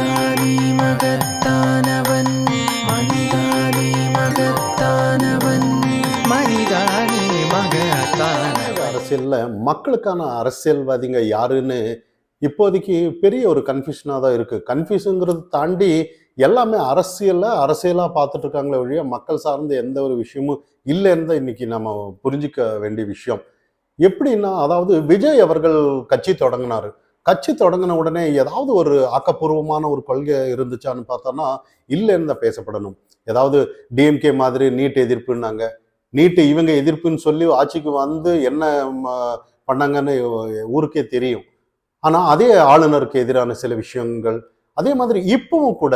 மனிதானே மகத்தானவன் மகத்தானவன். மகத்தானவன். அரசியல்ல மக்களுக்கான அரசியல்வாதிங்க யாருன்னு இப்போதைக்கு பெரிய ஒரு கன்ஃபியூஷனாக தான் இருக்கு. கன்ஃபியூஷனுங்கிறது தாண்டி எல்லாமே அரசியலில் அரசியலா பார்த்துட்டு இருக்காங்களே ஒழிய மக்கள் சார்ந்த எந்த ஒரு விஷயமும் இல்லைன்னு தான் இன்னைக்கு நம்ம புரிஞ்சுக்க வேண்டிய விஷயம். எப்படின்னா அதாவது விஜய் அவர்கள் கட்சி தொடங்கினார். கட்சி தொடங்கின உடனே ஏதாவது ஒரு ஆக்கப்பூர்வமான ஒரு கொள்கை இருந்துச்சான்னு பார்த்தோம்னா இல்லைன்னு தான் பேசப்படணும். ஏதாவது டிஎம்கே மாதிரி நீட் எதிர்ப்புன்னாங்க. நீட்டு இவங்க எதிர்ப்புன்னு சொல்லி ஆட்சிக்கு வந்து என்ன பண்ணாங்கன்னு ஊருக்கே தெரியும். ஆனால் அதே ஆளுநருக்கு எதிரான சில விஷயங்கள் அதே மாதிரி இப்பவும் கூட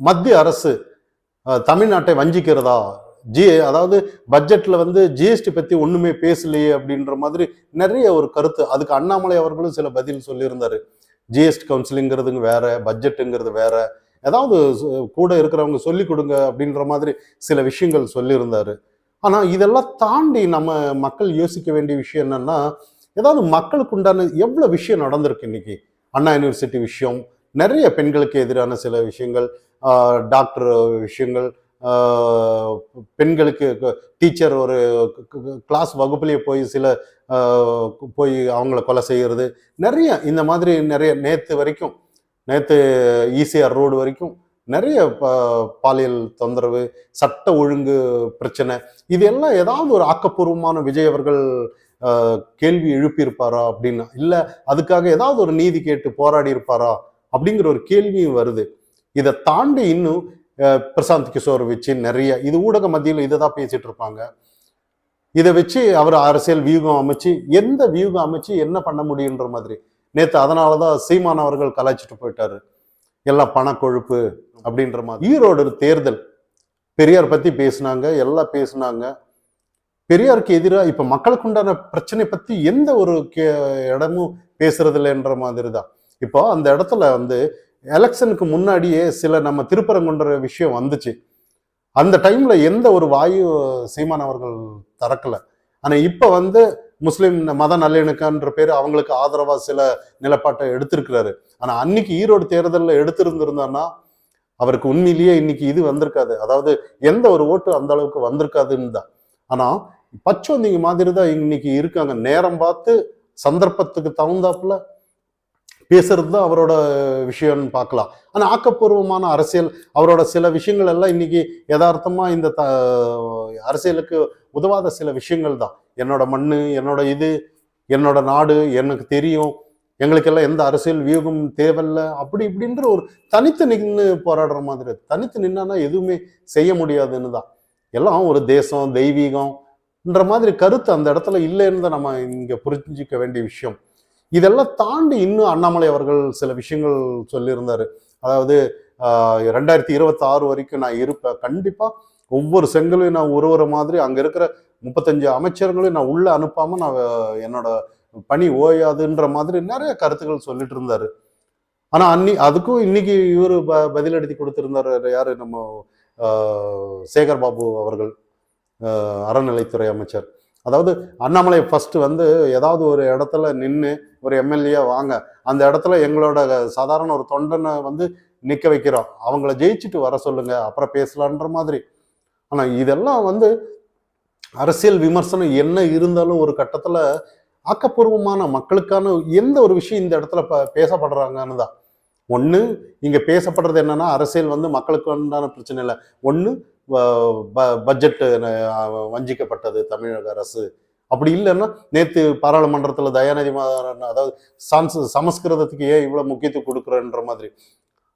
மத்திய அரசு தமிழ்நாட்டை வஞ்சிக்கிறதா ஜி அதாவது பட்ஜெட்டில் வந்து ஜிஎஸ்டி பற்றி ஒன்றுமே பேசலையே அப்படின்ற மாதிரி நிறைய ஒரு கருத்து. அதுக்கு அண்ணாமலை அவர்களும் சில பதில் சொல்லியிருந்தார். ஜிஎஸ்டி கவுன்சிலிங்கிறதுங்க வேற பட்ஜெட்டுங்கிறது வேற. ஏதாவது கூட இருக்கிறவங்க சொல்லி கொடுங்க அப்படின்ற மாதிரி சில விஷயங்கள் சொல்லியிருந்தார். ஆனால் இதெல்லாம் தாண்டி நம்ம மக்கள் யோசிக்க வேண்டிய விஷயம் என்னென்னா ஏதாவது மக்களுக்கு உண்டான எவ்வளோ விஷயம் நடந்திருக்கு இன்னைக்கு? அண்ணா யூனிவர்சிட்டி விஷயம் நிறைய பெண்களுக்கு எதிரான சில விஷயங்கள் டாக்டர் விஷயங்கள் பெண்களுக்கு டீச்சர் ஒரு கிளாஸ் வகுப்புலேயே போய் சில போய் அவங்கள கொலை செய்கிறது நிறைய இந்த மாதிரி நிறைய நேற்று வரைக்கும் நேற்று ஈசிஆர் ரோடு வரைக்கும் நிறைய பாலியல் தொந்தரவு சட்ட ஒழுங்கு பிரச்சனை இது எல்லாம் ஏதாவது ஒரு ஆக்கப்பூர்வமான விஜய் அவர்கள் கேள்வி எழுப்பியிருப்பாரா அப்படின்னு இல்லை அதுக்காக ஏதாவது ஒரு நீதி கேட்டு போராடி இருப்பாரா அப்படிங்கிற ஒரு கேள்வியும் வருது. இதை தாண்டி இன்னும் பிரசாந்த் கிஷோர் வச்சு நிறைய இது ஊடக மத்தியில் இதை தான் பேசிட்டு இருப்பாங்க. இதை வச்சு அவர் அரசியல் வியூகம் அமைச்சு எந்த வியூகம் அமைச்சு என்ன பண்ண முடியுன்ற மாதிரி. நேற்று அதனால தான் சீமான் அவர்கள் கலாய்ச்சிட்டு போயிட்டாரு. எல்லாம் பணக்கொழுப்பு அப்படின்ற மாதிரி. ஈரோடு தேர்தல். பெரியார் பற்றி பேசுனாங்க எல்லாம் பேசுனாங்க. பெரியாருக்கு எதிராக இப்போ மக்களுக்கு உண்டான பிரச்சனை பற்றி எந்த ஒரு கே- இடமும் பேசுறது இல்லைன்ற மாதிரி தான். இப்போ அந்த இடத்துல வந்து எலெக்ஷனுக்கு முன்னாடியே சில நம்ம திருப்பரங்குன்ற விஷயம் வந்துச்சு. அந்த டைம்ல எந்த ஒரு வாயு சீமான் அவர்கள் திறக்கல. ஆனால் இப்போ வந்து முஸ்லீம் மத நல்லிணக்கன்ற பேர் அவங்களுக்கு ஆதரவாக சில நிலப்பாட்டை எடுத்திருக்கிறாரு. ஆனால் அன்னைக்கு ஈரோடு தேர்தலில் எடுத்திருந்திருந்தான்னா அவருக்கு உண்மையிலேயே இன்னைக்கு இது வந்திருக்காது. அதாவது எந்த ஒரு ஓட்டு அந்த அளவுக்கு வந்திருக்காதுன்னு தான். ஆனால் பச்சோந்திங்க மாதிரி தான் இன்னைக்கு இருக்காங்க. நேரம் பார்த்து சந்தர்ப்பத்துக்கு தகுந்தாப்புல பேசுறது தான் அவரோட விஷயம்னு பார்க்கலாம். ஆனால் ஆக்கப்பூர்வமான அரசியல் அவரோட சில விஷயங்கள் எல்லாம் இன்னைக்கு யதார்த்தமாக இந்த த அரசியலுக்கு உதவாத சில விஷயங்கள் தான். என்னோட மண்ணு என்னோட இது என்னோட நாடு எனக்கு தெரியும். எங்களுக்கெல்லாம் எந்த அரசியல் வியூகம் தேவையில்ல. அப்படி இப்படின்ற ஒரு தனித்து நின்று போராடுற மாதிரி. தனித்து நின்னா எதுவுமே செய்ய முடியாதுன்னு தான். எல்லாம் ஒரு தேசம் தெய்வீகம்ன்ற மாதிரி கருத்து அந்த இடத்துல இல்லைன்னு தான் நம்ம இங்கே புரிஞ்சிக்க வேண்டிய விஷயம். இதெல்லாம் தாண்டி இன்னும் அண்ணாமலை அவர்கள் சில விஷயங்கள் சொல்லியிருந்தார். அதாவது ரெண்டாயிரத்தி இருபத்தி ஆறு வரைக்கும் நான் இருப்பேன். கண்டிப்பாக ஒவ்வொரு செங்கலையும் நான் உருவுற மாதிரி அங்கே இருக்கிற முப்பத்தஞ்சு அமைச்சர்களையும் நான் உள்ளே அனுப்பாமல் நான் என்னோட பணி ஓயாதுன்ற மாதிரி நிறைய கருத்துக்கள் சொல்லிட்டு இருந்தார். ஆனால் அன்னி அதுக்கும் இன்னைக்கு இவர் ப எழுதி கொடுத்துருந்தார். யார்? நம்ம சேகர் பாபு அவர்கள் அறநிலைத்துறை அமைச்சர். அதாவது அண்ணாமலை ஃபஸ்ட்டு வந்து ஏதாவது ஒரு இடத்துல நின்று ஒரு எம்எல்ஏ வாங்க அந்த இடத்துல எங்களோட சாதாரண ஒரு தொண்டனை வந்து நிற்க வைக்கிறோம். அவங்கள ஜெயிச்சுட்டு வர சொல்லுங்க அப்புறம் பேசலான்ற மாதிரி. ஆனால் இதெல்லாம் வந்து அரசியல் விமர்சனம் என்ன இருந்தாலும் ஒரு கட்டத்தில் ஆக்கப்பூர்வமான மக்களுக்கான எந்த ஒரு விஷயம் இந்த இடத்துல ப- பேசப்படுறாங்கன்னு தான். ஒன்று இங்கே பேசப்படுறது என்னன்னா அரசியல் வந்து மக்களுக்கு உண்டான பிரச்சனை இல்லை. ஒன்று பட்ஜெட் வஞ்சிக்கப்பட்டது தமிழக அரசு. அப்படி இல்லைன்னா நேத்து பாராளுமன்றத்தில் தயாநிதி மாறன் அதாவது சான்ஸ் சமஸ்கிருதத்துக்கு ஏன் இவ்வளோ முக்கியத்துவம் கொடுக்குறன்ற மாதிரி.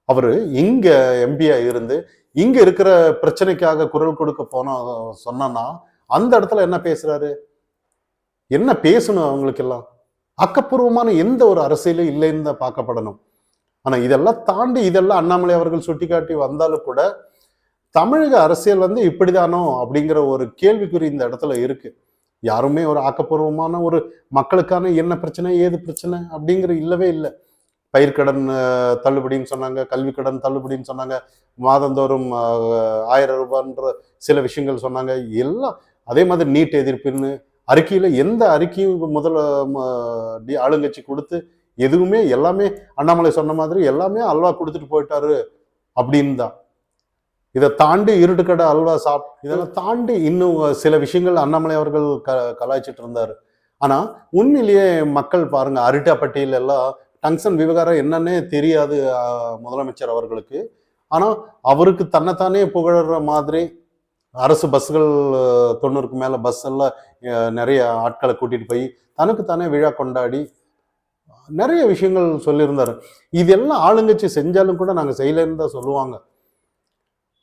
அவர் இங்கே எம்பியா இருந்து இங்கே இருக்கிற பிரச்சனைக்காக குரல் கொடுக்க போன சொன்னோன்னா அந்த இடத்துல என்ன பேசுறாரு? என்ன பேசணும் அவங்களுக்கெல்லாம்? அக்கப்பூர்வமான ஆக்கப்பூர்வமான எந்த ஒரு அரசியலும் இல்லைன்னு தான் பார்க்கப்படணும். ஆனால் இதெல்லாம் தாண்டி இதெல்லாம் அண்ணாமலை அவர்கள் சுட்டிக்காட்டி வந்தாலும் கூட தமிழக அரசியல் வந்து இப்படிதானோ அப்படிங்கிற ஒரு கேள்விக்குறி இந்த இடத்துல இருக்கு. யாருமே ஒரு ஆக்கப்பூர்வமான ஒரு மக்களுக்கான என்ன பிரச்சனை ஏது பிரச்சனை அப்படிங்கிற இல்லவே இல்லை. பயிர்க்கடன் தள்ளுபடின்னு சொன்னாங்க கல்வி கடன் தள்ளுபடின்னு சொன்னாங்க மாதந்தோறும் ஆயிரம் ரூபான்ற சில விஷயங்கள் சொன்னாங்க. எல்லாம் அதே மாதிரி நீட் எதிர்ப்புன்னு அறிக்கையில் எந்த அறிக்கையும் முதல்ல ஆளுங்கட்சி கொடுத்து எதுவுமே எல்லாமே அண்ணாமலை சொன்ன மாதிரி எல்லாமே அல்வா கொடுத்துட்டு போயிட்டாரு அப்படின்னு தான் இதை தாண்டி இருட்டுக்கடை அல்வா சாப் இதெல்லாம் தாண்டி இன்னும் சில விஷயங்கள் அண்ணாமலை அவர்கள் க கலாய்ச்சிட்டு இருந்தார். ஆனால் உண்மையிலேயே மக்கள் பாருங்கள் அரிட்டாப்பட்டியில எல்லாம் டங்ஷன் விவகாரம் என்னன்னே தெரியாது முதலமைச்சர் அவர்களுக்கு. ஆனால் அவருக்கு தன்னைத்தானே புகழற மாதிரி அரசு பஸ்கள் தொண்ணூறுக்கு மேலே பஸ் எல்லாம் நிறைய ஆட்களை கூட்டிகிட்டு போய் தனக்கு தானே விழா கொண்டாடி நிறைய விஷயங்கள் சொல்லியிருந்தார். இதெல்லாம் ஆளுங்கட்சி செஞ்சாலும் கூட நாங்கள் செய்யலைன்னு தான் சொல்லுவாங்க.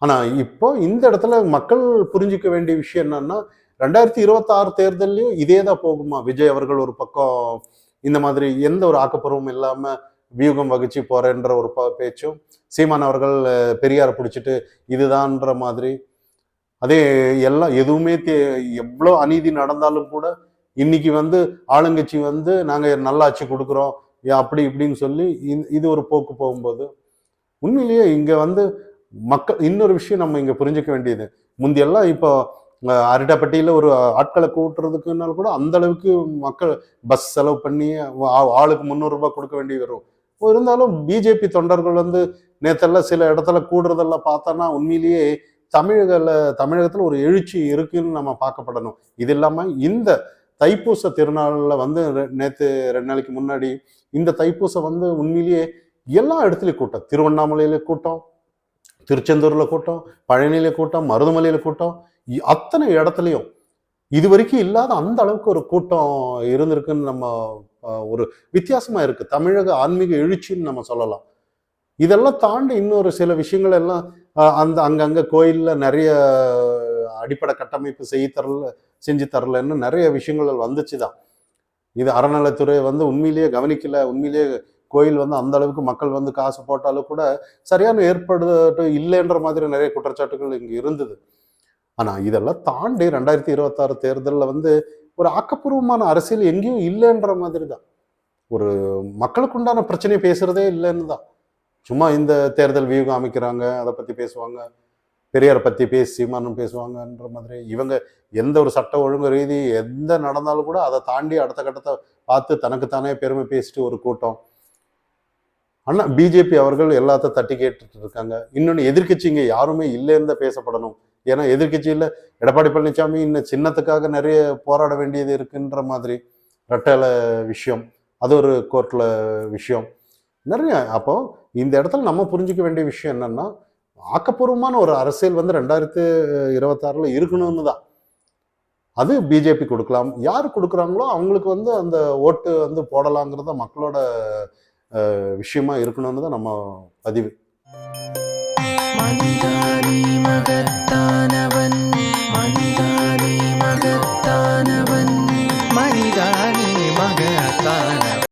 ஆனால் இப்போ இந்த இடத்துல மக்கள் புரிஞ்சுக்க வேண்டிய விஷயம் என்னன்னா ரெண்டாயிரத்தி இருபத்தி ஆறு தேர்தல்லையும் இதே தான் போகுமா? விஜய் அவர்கள் ஒரு பக்கம் இந்த மாதிரி எந்த ஒரு ஆக்கப்பூர்வம் இல்லாமல் வியூகம் வகிச்சு போறேன்ற ஒரு ப- பேச்சும் சீமான் அவர்கள் பெரியாரை பிடிச்சிட்டு இதுதான்ற மாதிரி. அதே எல்லாம் எதுவுமே தே- எவ்வளோ அநீதி நடந்தாலும் கூட இன்னைக்கு வந்து ஆளுங்கட்சி வந்து நாங்கள் நல்லாட்சி கொடுக்குறோம் அப்படி இப்படின்னு சொல்லி இது ஒரு போக்கு போகும்போது உண்மையிலேயே இங்கே வந்து மக்கள் இன்னொரு விஷயம் நம்ம இங்கே புரிஞ்சுக்க வேண்டியது. முந்தியெல்லாம் இப்போ அஹ், ஒரு ஆட்களை கூட்டுறதுக்குனால கூட அந்த அளவுக்கு மக்கள் பஸ் செலவு பண்ணி ஆளுக்கு முந்நூறுரூபா கொடுக்க வேண்டி வரும். இருந்தாலும் பிஜேபி தொண்டர்கள் வந்து நேற்றெல்லாம் சில இடத்துல கூடுறதெல்லாம் பார்த்தோன்னா உண்மையிலேயே தமிழகல தமிழகத்தில் ஒரு எழுச்சி இருக்குன்னு நம்ம பார்க்கப்படணும். இது இல்லாமல் இந்த தைப்பூச திருநாளில் வந்து ரெ- ரெண்டு நாளைக்கு முன்னாடி இந்த தைப்பூசம் வந்து உண்மையிலேயே எல்லா இடத்துலையும் கூட்டம். திருவண்ணாமலையில கூட்டம் திருச்செந்தூரில் கூட்டம் பழனியில கூட்டம் மருதமலையில் கூட்டம் இ- அத்தனை இடத்துலையும் இது வரைக்கும் இல்லாத அந்த அளவுக்கு ஒரு கூட்டம் இருந்திருக்குன்னு நம்ம ஒரு வித்தியாசமாக இருக்குது தமிழக ஆன்மீக எழுச்சின்னு நம்ம சொல்லலாம். இதெல்லாம் தாண்டி இன்னொரு சில விஷயங்கள் எல்லாம் அந்த அங்கங்கே கோயிலில் நிறைய அடிப்படை கட்டமைப்பு செய்ய தரல செஞ்சு தரலன்னு நிறைய விஷயங்கள் வந்துச்சு தான் இது அறநிலைத்துறை வந்து உண்மையிலேயே கவனிக்கல உண்மையிலேயே கோயில் வந்து அந்த அளவுக்கு மக்கள் வந்து காசு போட்டாலும் கூட சரியான ஏற்படு இல்லைன்ற மாதிரி நிறைய குற்றச்சாட்டுகள் இங்க இருந்தது. ஆனா இதெல்லாம் தாண்டி ரெண்டாயிரத்தி இருபத்தாறு தேர்தலில் வந்து ஒரு ஆக்கப்பூர்வமான அரசியல் எங்கேயும் இல்லைன்ற மாதிரி தான் ஒரு மக்களுக்கு உண்டான பிரச்சனையை பேசுறதே இல்லைன்னு தான். சும்மா இந்த தேர்தல் வியூகம் அமைக்கிறாங்க அதை பத்தி பேசுவாங்க பெரியாரை பத்தி பேசி சீமானம் பேசுவாங்கன்ற மாதிரி. இவங்க எந்த ஒரு சட்ட ஒழுங்கு ரீதி எந்த நடந்தாலும் கூட அதை தாண்டி அடுத்த கட்டத்தை பார்த்து தனக்குத்தானே பெருமை பேசிட்டு ஒரு கூட்டம். அண்ணா பிஜேபி அவர்கள் எல்லாத்த தட்டி கேட்டுட்டு இருக்காங்க இன்னொன்று எதிர்க்கட்சிங்க யாருமே இல்லைன்னு தான் பேசப்படணும். ஏன்னா எதிர்க்கட்சியில் எடப்பாடி பழனிசாமி இன்னும் சின்னத்துக்காக நிறைய போராட வேண்டியது இருக்குன்ற மாதிரி ரெட்டல விஷயம். அது ஒரு கோர்ட்டில் விஷயம். நிறைய அப்போ இந்த இடத்துல நம்ம புரிஞ்சுக்க வேண்டிய விஷயம் என்னன்னா ஆக்கப்பூர்வமான ஒரு அரசியல் வந்து ரெண்டாயிரத்து இருபத்தாறில் இருக்கணும்னு தான் அது பிஜேபி கொடுக்கலாம். யார் கொடுக்குறாங்களோ அவங்களுக்கு வந்து அந்த ஓட்டு வந்து போடலாங்கிறத மக்களோட விஷயமா இருக்கணும்னு தான் நம்ம பதிவு. மகத்தானவன்.